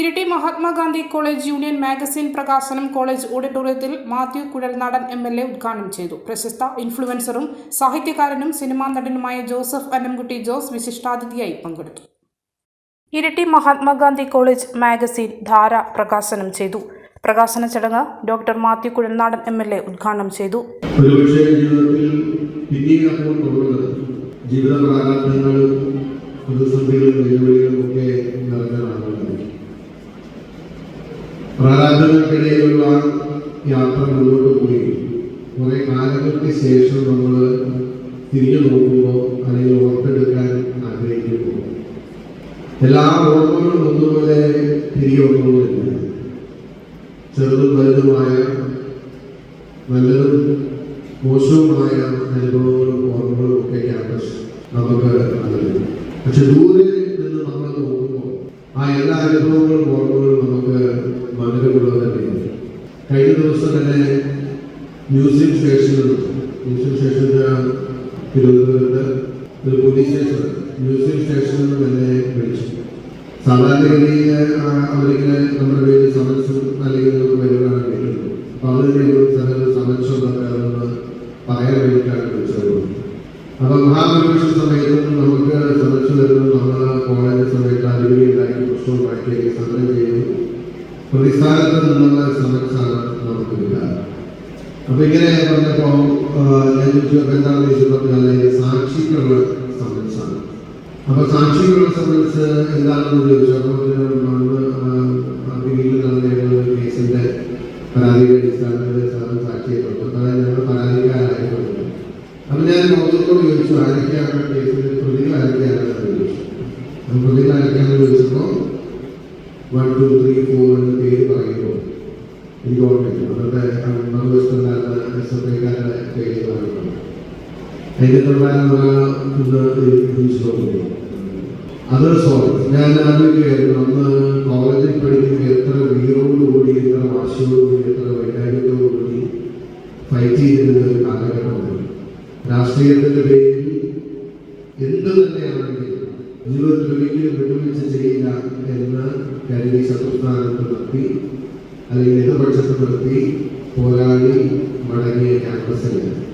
Iritty Mahatma Gandhi college union magazine പ്രകാശനം college ഓഡിറ്റോറിയത്തിൽ Mathew Kuzhalnadan M L A ഉദ്ഘാടനം ചെയ്തു. പ്രശസ്ത ഇൻഫ്ലുവൻസറും സാഹിത്യകാരനും സിനിമാ നടനുമായ ജോസഫ് അന്നംകുട്ടി ജോസ് വിശിഷ്ടാതിഥിയായി പങ്കെടുത്തു. ഇരിട്ടി മഹാത്മാഗാന്ധി കോളേജ് മാഗസിൻ ധാര പ്രകാശനം ചെയ്തു. പ്രകാശന ചടങ്ങ് doctor Mathew Kuzhalnadan M L A ഉദ്ഘാടനം ചെയ്തു. ജീവിത പ്രാരാബ്ദങ്ങളും പ്രതിസന്ധികളും വെല്ലുവിളികളും പ്രാരാബ്ദങ്ങൾക്കിടയിലുള്ള യാത്ര മുന്നോട്ട് പോയി. കുറെ കാലങ്ങൾക്ക് ശേഷം നമ്മൾ തിരിഞ്ഞു നോക്കുമ്പോൾ അല്ലെങ്കിൽ ഓർത്തെടുക്കാൻ ആഗ്രഹിക്കുമ്പോൾ എല്ലാ ഓർമ്മകളും ഒന്നുപോലെ തിരികെ ഒന്നുമില്ല ചെറുതും വലുതുമായ നല്ലതും മോശവുമായ അനുഭവങ്ങളും ഓർമ്മകളും ഒക്കെ ക്യാമ്പസ് നമുക്ക് നൽകും പക്ഷെ ദൂരെ നിന്ന് നമ്മൾ നോക്കുമ്പോൾ ആ എല്ലാ അനുഭവങ്ങളും ഓർമ്മകളും നമുക്ക് മധുരമുള്ളത് തന്നെയാണ് കഴിഞ്ഞ ദിവസം തന്നെ മ്യൂസിയം സ്റ്റേഷനിൽ മ്യൂസിയം സ്റ്റേഷനിൽ തിരുവനന്തപുരത്ത് ഒരു പോലീസ് സ്റ്റേഷൻ മ്യൂസിയം സ്റ്റേഷനിൽ നിന്ന് എന്നെ വിളിച്ചു. സാധാരണഗതിയിൽ അവരിങ്ങനെ നമ്മുടെ പേര് സമൻസും അല്ലെങ്കിൽ വരുവാണ് കേട്ടിട്ടുണ്ട് അപ്പൊ അവരുടെ ഒരു സ്ഥലം സമൻസും എന്നൊക്കെ പറയാൻ വേണ്ടിയിട്ടാണ് വിളിച്ചത്. അപ്പം മഹാപരിവേഷ സമയത്തും നമുക്ക് സമൻസ് വരുന്നത് നമ്മൾ കോളേജ് സമയത്ത് അടിപൊളി ഉണ്ടാക്കി പ്രശ്നവും ഉണ്ടാക്കി സമരം ചെയ്തു. പ്രതിസ്ഥാനത്ത് നിന്നുള്ള സമൻസാണ് നമുക്ക് അപ്പൊ ഇങ്ങനെ പറഞ്ഞപ്പോ ചോദിച്ചു എന്താണെന്ന് ചോദിച്ചപ്പോൾ സാക്ഷിക്കുള്ള സമൻസാണ് അപ്പൊ സാക്ഷികളെ സംബന്ധിച്ച് എന്താണെന്ന് ഒരു കേസിന്റെ പരാതിയുടെ അടിസ്ഥാനത്തിൽ സാറിന് സാക്ഷിയായിട്ടുണ്ട് അതായത് പരാതിക്കാരായിട്ടുണ്ട്. അപ്പൊ ഞാൻ ലോകത്തോട് ചോദിച്ചു ആരൊക്കെയാണ് കേസിന്റെ പ്രതികൾ ആരൊക്കെയാണെന്ന് ചോദിച്ചു. പ്രതികൾ ആരൊക്കെയാണെന്ന് ചോദിച്ചപ്പോൾ വൺ ടു ത്രീ ഫോർ അത് സോറി ഞാൻ ആലോചിക്കുകയായിരുന്നു. അന്ന് കോളേജിൽ പഠിക്കുമ്പോൾ എത്ര വീറോടുകൂടി എത്ര വാശിയോടുകൂടി എത്ര വൈരാഗ്യത്തോടുകൂടി ഫൈറ്റ് ചെയ്തിരുന്ന ഒരു കാലഘട്ടമാണ് രാഷ്ട്രീയത്തിന്റെ പേരിൽ എന്ത് തന്നെയാണെങ്കിലും ജീവിതത്തിൽ ഒരിക്കലും വിട്ടുവീഴ്ച ചെയ്യില്ല എന്ന് കരുതി ശത്രുസ്ഥാനത്ത് നിർത്തി അല്ലെങ്കിൽ എതിർപക്ഷത്ത് നിർത്തി പോരാടി മടങ്ങിയ ക്യാമ്പസിലാണ്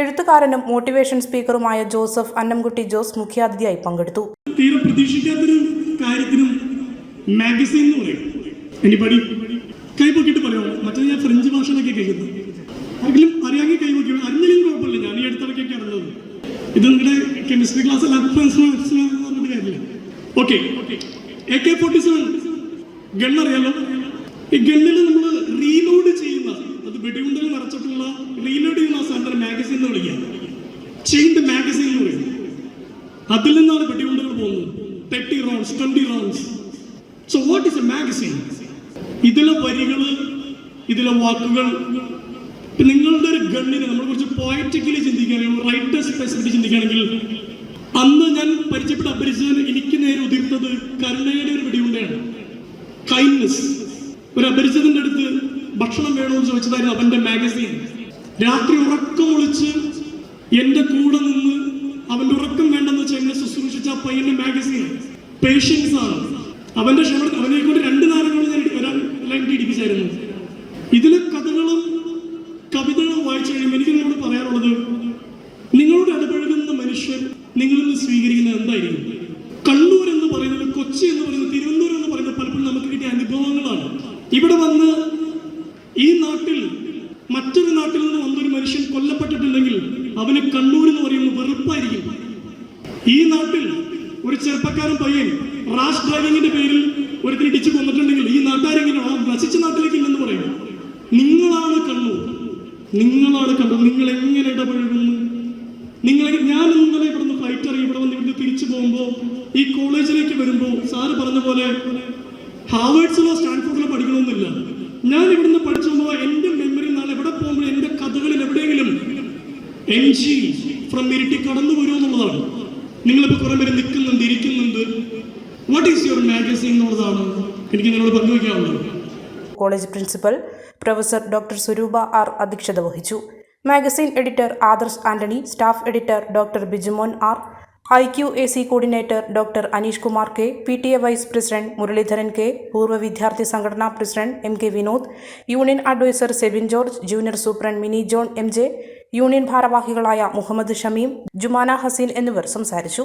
എഴുത്തുകാരനും മോട്ടിവേഷൻ സ്പീക്കറുമായ ജോസഫ് അന്നംകുട്ടി ജോസ് മുഖ്യാതിഥിയായി പങ്കെടുത്തു. തീരെ പ്രതീക്ഷിക്കാത്തൊരു കാര്യത്തിനും മാഗസിൻ എന്ന് പറയും. എനിബടി കൈപൊക്കിയിട്ട് പറയാമോ മറ്റേ ഞാൻ ഫ്രഞ്ച് ഭാഷയിലൊക്കെ കേൾക്കുന്നു. ആരെങ്കിലും അറിയാമെങ്കിൽ കൈപൊക്കി അറിഞ്ഞില്ലെങ്കിൽ കുഴപ്പമില്ല. ഞാൻ ഈ അടുത്തിടക്കൊക്കെ അറിഞ്ഞത്. ഇത് നിങ്ങളുടെ കെമിസ്ട്രി ക്ലാസ് അല്ല. പറഞ്ഞിട്ട് കാര്യമില്ല. Okay A K forty seven ഗണ്ണറിയാലോ ഈ ഗണ്ണിൽ നമ്മൾ റീലോഡ് ചെയ്യുന്ന അത് വെടിയുണ്ടകൾ നിറച്ചിട്ടുള്ള റീലോഡ് ചെയ്യുന്ന ആ സാധനം മാഗസീൻ എന്ന് വിളിക്കുക ചെയിൻഡ് മാഗസീൻ എന്ന് പറയും അതിൽ നിന്നാണ് വെടികുണ്ടുകൾ പോകുന്നത്. Thirty rounds twenty rounds. So what is a magazine ഇതിലെ വരികൾ ഇതിലെ വാക്കുകൾ. നിങ്ങളുടെ ഒരു ഗണ്ണിനെ നമ്മൾ കുറച്ച് പോയറ്റിക്കലി ചിന്തിക്കുകയാണെങ്കിൽ റൈറ്റർ സ്പെസിഫിക് ചിന്തിക്കുകയാണെങ്കിൽ അന്ന് ഞാൻ പരിചയപ്പെട്ട അപരിചിതൻ എനിക്ക് നേരെ ഉതിർത്തത് കരുണയുടെ ഒരു വെടിയുണ്ടയാണ്. കൈൻഡ്നെസ് ഒരു അപരിചിതന്റെ അടുത്ത് ഭക്ഷണം വേണമെന്ന് ചോദിച്ചതായിരുന്നു അവന്റെ മാഗസീൻ രാത്രി ഉറക്കം ഒളിച്ച് എന്റെ കൂടെ നിന്ന് അവന്റെ ഉറക്കം വെച്ച് എന്നെ ശുശ്രൂഷിച്ച പയ്യന്റെ മാഗസീൻ പേഷ്യൻസ് ആണ്. അവന്റെ ക്ഷമ അവനെ കൊണ്ട് രണ്ട് നാരങ്ങൾ ഞാൻ ഒരാൾ ഇടിപ്പിച്ചായിരുന്നു. ഇതിലെ കഥകളും കവിതകളും വായിച്ചു കഴിയുമ്പോൾ എനിക്ക് നിങ്ങളോട് പറയാനുള്ളത് നിങ്ങളോട് ഇടപഴകുന്ന മനുഷ്യൻ നിങ്ങളിൽ നിന്ന് സ്വീകരിക്കുന്നത് എന്തായിരിക്കും? കണ്ണൂർ എന്ന് പറയുന്നത് കൊച്ചി എന്ന് പറയുന്നത് തിരുവനന്തപുരം എന്ന് പറയുന്നത് പലപ്പോഴും നമുക്ക് കിട്ടിയ അനുഭവങ്ങളാണ്. ഇവിടെ വന്ന് ഈ നാട്ടിൽ മറ്റൊരു നാട്ടിൽ നിന്ന് വന്നൊരു മനുഷ്യൻ കൊല്ലപ്പെട്ടിട്ടുണ്ടെങ്കിൽ അവന് കണ്ണൂർ എന്ന് പറയുന്നത് വെറുപ്പായിരിക്കും. ഈ നാട്ടിൽ ഒരു ചെറുപ്പക്കാരൻ പയ്യൻ റാഷ് ഡ്രൈവിംഗിന്റെ പേരിൽ ഒരുത്തിന് ഇടിച്ചു കൊന്നിട്ടുണ്ടെങ്കിൽ ഈ നാട്ടുകാരെങ്കിലും ആ നശിച്ച നാട്ടിലേക്ക് ഇല്ലെന്ന് നിങ്ങളാണ് കണ്ണൂർ നിങ്ങളാണ് കണ്ടു നിങ്ങൾ എങ്ങനെ ഇടപഴകുന്നു? നിങ്ങൾ ഞാൻ ഇന്നലെ ഇവിടുന്ന് ഇറങ്ങി ഇവിടെ വന്ന് ഇവിടുന്ന് തിരിച്ചു പോകുമ്പോൾ ഈ കോളേജിലേക്ക് വരുമ്പോൾ സാറ് പറഞ്ഞ പോലെ ഹാവേഡ്സിലോ സ്റ്റാൻഫോർഡിലോ പഠിക്കണമെന്നില്ല. ഞാൻ ഇവിടുന്ന് പഠിച്ചുമ്പോൾ എന്റെ മെമ്മറി നാളെ എവിടെ പോകുമ്പോൾ എന്റെ കഥകളിൽ എവിടെയെങ്കിലും എൻ ജി ഫ്രം ഇരിട്ടി കടന്നു വരുമെന്നുള്ളതാണ് നിങ്ങളിപ്പോൾ കുറേ പേര് നിൽക്കുന്നുണ്ട് ഇരിക്കുന്നുണ്ട്. വാട്ട് ഈസ് യുവർ മാഗസിൻ എന്നുള്ളതാണ് എനിക്ക് നിങ്ങളോട് പങ്കുവയ്ക്കാവുന്നത് college principal professor doctor Swaroopa R അധ്യക്ഷത വഹിച്ചു. Magazine editor Adarsh Antony staff editor doctor Bijumon R I Q A C coordinator doctor Aneesh Kumar K P T A vice president Muraleedharan K പൂർവ വിദ്യാർത്ഥി സംഘടനാ president M K Vinod union advisor Sebin George junior superintendent Mini John M J union ഭാരവാഹികളായ മുഹമ്മദ് ഷമീം ജുമാന ഹസീൻ എന്നിവർ സംസാരിച്ചു.